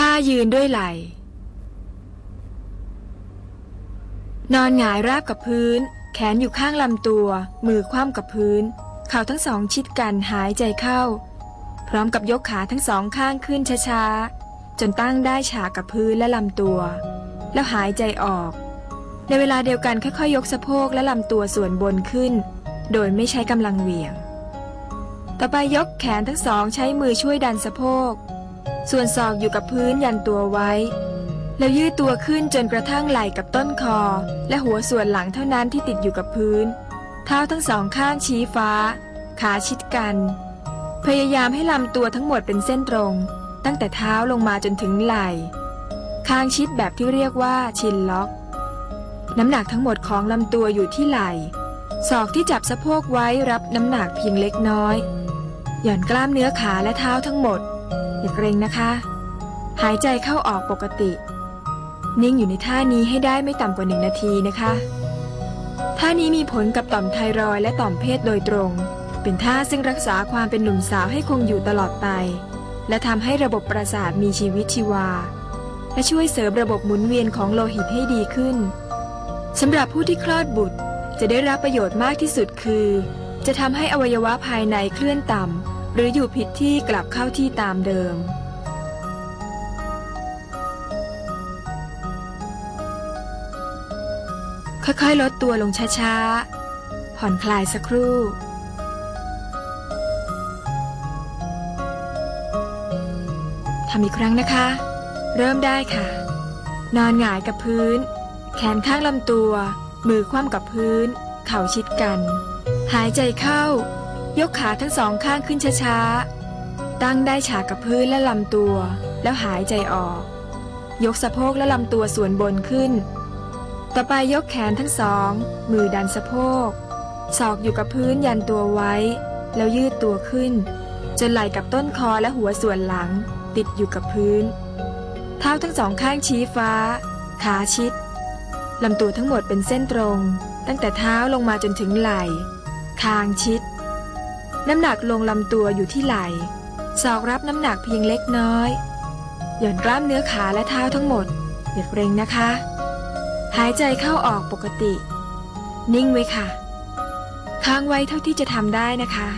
ท่ายืนด้วยไหล่นอนหงายราบกับพื้น แขนอยู่ข้างลำตัว มือคว่ำกับพื้น เข่าทั้งสองชิดกันหายใจเข้า พร้อมกับยกขาทั้งสองข้างขึ้นช้าๆ จนตั้งได้ฉากกับพื้นและลำตัว แล้วหายใจออก ในเวลาเดียวกันค่อยๆ ยกสะโพกและลำตัวส่วนบนขึ้น โดยไม่ใช้กำลังเหวี่ยง ต่อไปยกแขนทั้งสองใช้มือช่วยดันสะโพก ส่วนศอกอยู่กับพื้นยันตัวไว้ แล้วยืดตัวขึ้นจนกระทั่งไหล่กับต้นคอ และหัวส่วนหลังเท่านั้นที่ติดอยู่กับพื้น เท้าทั้งสองข้างชี้ฟ้า ขาชิดกัน พยายามให้ลำตัวทั้งหมดเป็นเส้นตรง ตั้งแต่เท้าลงมาจนถึงไหล่คางชิดแบบที่เรียกว่าชินล็อก น้ำหนักทั้งหมดของลำตัวอยู่ที่ไหล่ศอกที่จับสะโพกไว้รับน้ำหนักเพียงเล็กน้อย หย่อนกล้ามเนื้อขาและเท้าทั้งหมด อย่าเกรงนะคะ หายใจเข้าออกปกติ นิ่งอยู่ในท่านี้ให้ได้ไม่ต่ำกว่าหนึ่งนาทีนะคะ ท่านี้มีผลกับต่อมไทรอยและต่อมเพศโดยตรง เป็นท่าซึ่งรักษาความเป็นหนุ่มสาวให้คงอยู่ตลอดไป และทำให้ระบบประสาทมีชีวิตชีวา และช่วยเสริมระบบหมุนเวียนของโลหิตให้ดีขึ้นสำหรับผู้ที่คลอดบุตรจะได้รับประโยชน์มากที่สุดคือ จะทำให้อวัยวะภายในเคลื่อนต่ำ หรืออยู่ผิดที่กลับเข้าที่ตามเดิม ค่อยๆ ลดตัวลงช้าๆ ผ่อนคลายสักครู่ ทำอีกครั้งนะคะ เริ่มได้ค่ะ นอนหงายกับพื้น แขนข้างลำตัว มือคว่ำกับพื้น เข่าชิดกัน หายใจเข้า ยกขาทั้งสองข้างขึ้นช้าๆ ตั้งได้ฉากกับพื้นและลำตัว แล้วหายใจออก ยกสะโพกและลำตัวส่วนบนขึ้น ต่อไปยกแขนทั้งสอง มือดันสะโพก ศอกอยู่กับพื้นยันตัวไว้ แล้วยืดตัวขึ้น จนไหล่กับต้นคอและหัวส่วนหลัง ติดอยู่กับพื้น เท้าทั้งสองข้างชี้ฟ้า ขาชิดลำตัวทั้งหมดเป็นเส้นตรง ตั้งแต่เท้าลงมาจนถึงไหล่ คางชิด น้ำหนักลงลำตัวอยู่ที่ไหล่ศอกรับน้ำหนักเพียงเล็กน้อย หย่อนกล้ามเนื้อขาและเท้าทั้งหมดอย่าเกรงนะคะ หายใจเข้าออกปกติ นิ่งไว้ค่ะ ค้างไว้เท่าที่จะทำได้นะคะ